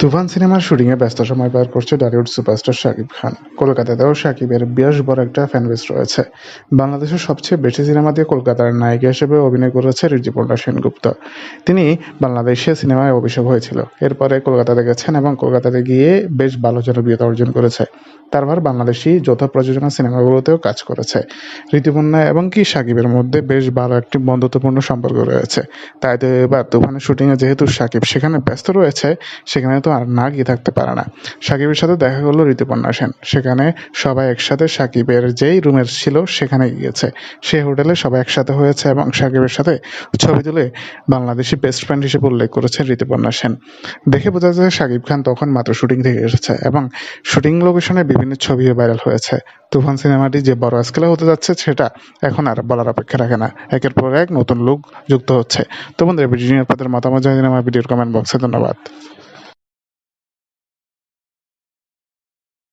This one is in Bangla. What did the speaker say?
তুফান সিনেমার শুটিংয়ে ব্যস্ত সময় পার করছে বলিউড সুপারস্টার শাকিব খান। কলকাতাতেও শাকিবের বেশ বড় একটা ফ্যানবেস রয়েছে। বাংলাদেশের সবচেয়ে বেশি সিনেমা দিয়ে কলকাতার নায়িকা হিসেবে অভিনয় করেছে ঋতুপর্ণা সেনগুপ্ত। তিনি বাংলাদেশে সিনেমায় অভিষেক হয়েছিল। এরপরে কলকাতাতে গেছেন এবং কলকাতাতে গিয়ে বেশ ভালো জনপ্রিয়তা অর্জন করেছে। তারপর বাংলাদেশি যৌথ প্রযোজনা সিনেমাগুলোতেও কাজ করেছে। ঋতুপর্ণা এবং কি সাকিবের মধ্যে বেশ ভালো একটি বন্ধুত্বপূর্ণ সম্পর্ক রয়েছে। তাই তো এবার তুফানের শুটিংয়ে যেহেতু সাকিব সেখানে ব্যস্ত রয়েছে, সেখানে তো আর না গিয়ে থাকতে পারে না। সাকিবের সাথে দেখা করল ঋতুপর্ণা সেন। সেখানে সবাই একসাথে সাকিবের যেই রুমের ছিল সেখানে গিয়েছে। সেই হোটেলে সবাই একসাথে হয়েছে এবং সাকিবের সাথে ছবি তুলে বাংলাদেশি বেস্ট ফ্রেন্ড হিসেবে উল্লেখ করেছে ঋতুপর্ণা সেন। দেখে বোঝা যায় সাকিব খান তখন মাত্র শুটিং থেকে এসেছে এবং শুটিং লোকেশনে বিভিন্ন ছবিও ভাইরাল হয়েছে। তুফান সিনেমাটি যে বড় স্কেলে হতে যাচ্ছে সেটা এখন আর বলার অপেক্ষা রাখে না। একের পর এক নতুন লুক যুক্ত হচ্ছে। তো বন্ধুরা ভিডিও নিয়ে আপনাদের মতামত জানিয়ে আমার ভিডিওর কমেন্ট বক্সে ধন্যবাদ।